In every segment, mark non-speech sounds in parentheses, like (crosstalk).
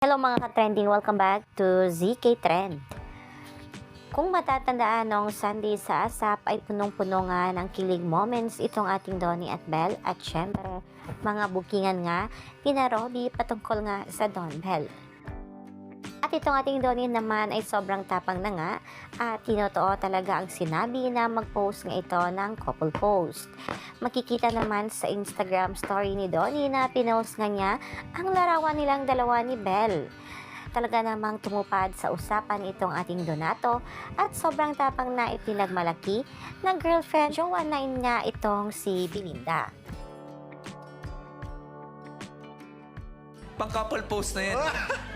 Hello mga ka-trending, welcome back to ZK Trend. Kung matatandaan noong Sunday sa ASAP ay punong-puno nga ng kilig moments itong ating Donnie at Belle at syempre mga bookingan nga Robby patungkol nga sa Don Bell. At itong ating Donnie naman ay sobrang tapang na nga at tinotoo talaga ang sinabi na mag-post nga ito ng couple post. Makikita naman sa Instagram story ni Donnie na pinost nga niya ang larawan nilang dalawa ni Belle. Talaga namang tumupad sa usapan itong ating Donato at sobrang tapang na ipinagmalaki ng girlfriend jowa na niya itong si Belinda. Pang couple post na yan. (laughs)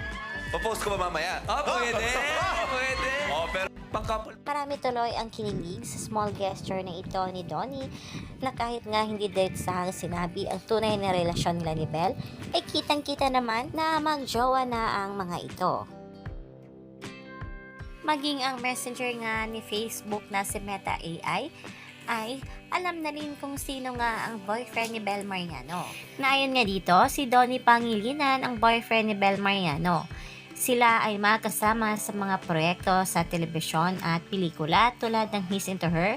Papost ko ba mamaya? Ah, pwede. (laughs) pwede. Oh, pero Pang couple. Marami tuloy ang kinilig sa small gesture na ito ni Donnie na kahit nga hindi diretsahang sinabi ang tunay na relasyon nila ni Belle, ay kitang-kita naman na magjowa na ang mga ito. Maging ang messenger nga ni Facebook na si Meta AI ay alam na rin kung sino nga ang boyfriend ni Bel Mariano. Naayon nga dito, si Donnie Pangilinan ang boyfriend ni Bel Mariano. Sila ay makasama sa mga proyekto sa telebisyon at pelikula tulad ng He's Into Her,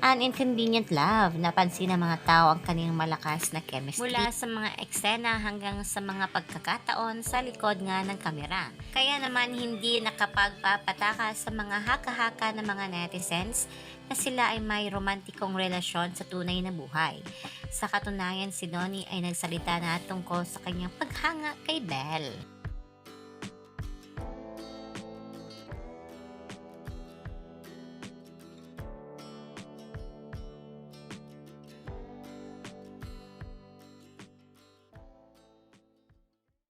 An Inconvenient Love. Napansin ng mga tao ang kanilang malakas na chemistry. Mula sa mga eksena hanggang sa mga pagkakataon sa likod nga ng kamera. Kaya naman hindi nakapagpapataka sa mga haka-haka ng mga netizens na sila ay may romantikong relasyon sa tunay na buhay. Sa katunayan, si Donnie ay nagsalita na tungkol sa kanyang paghanga kay Belle.